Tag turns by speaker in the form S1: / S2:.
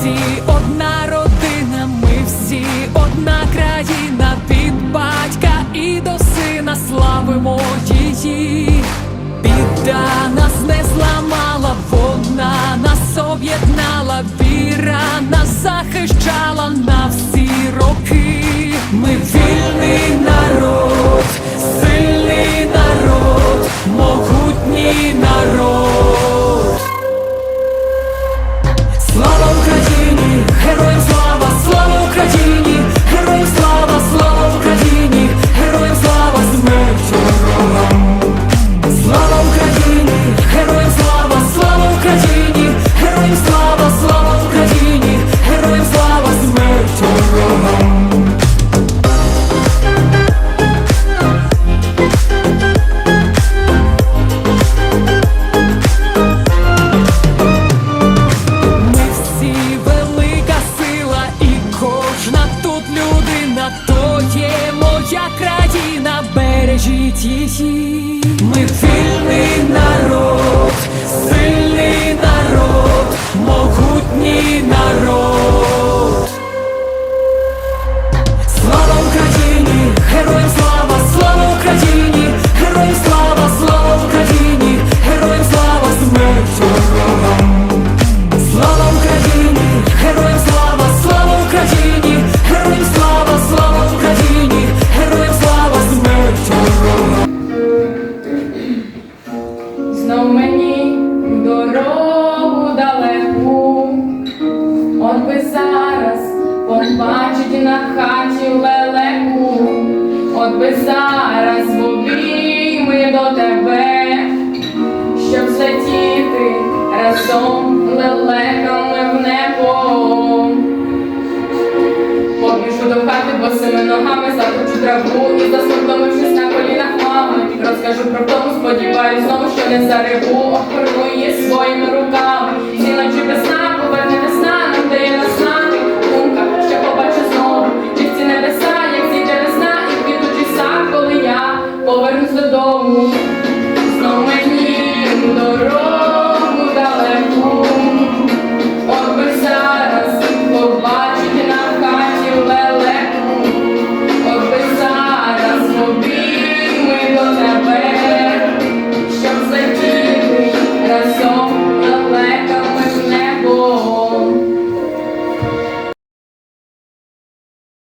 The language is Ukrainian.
S1: всі. Одна родина, ми всі. Одна країна від батька. І до сина славимо її. Тут людина, то є моя країна, бережіть її. Ми вільний народ,
S2: побачить на хаті лелеку, от би зараз в обійми до тебе, щоб злетіти разом лелеками в небо. Побіжу до хати босими ногами, захочу траву і засмутомившись на колінах мами. Розкажу про тому, сподіваюсь знову, що не зареву, обгорну її своїми руками.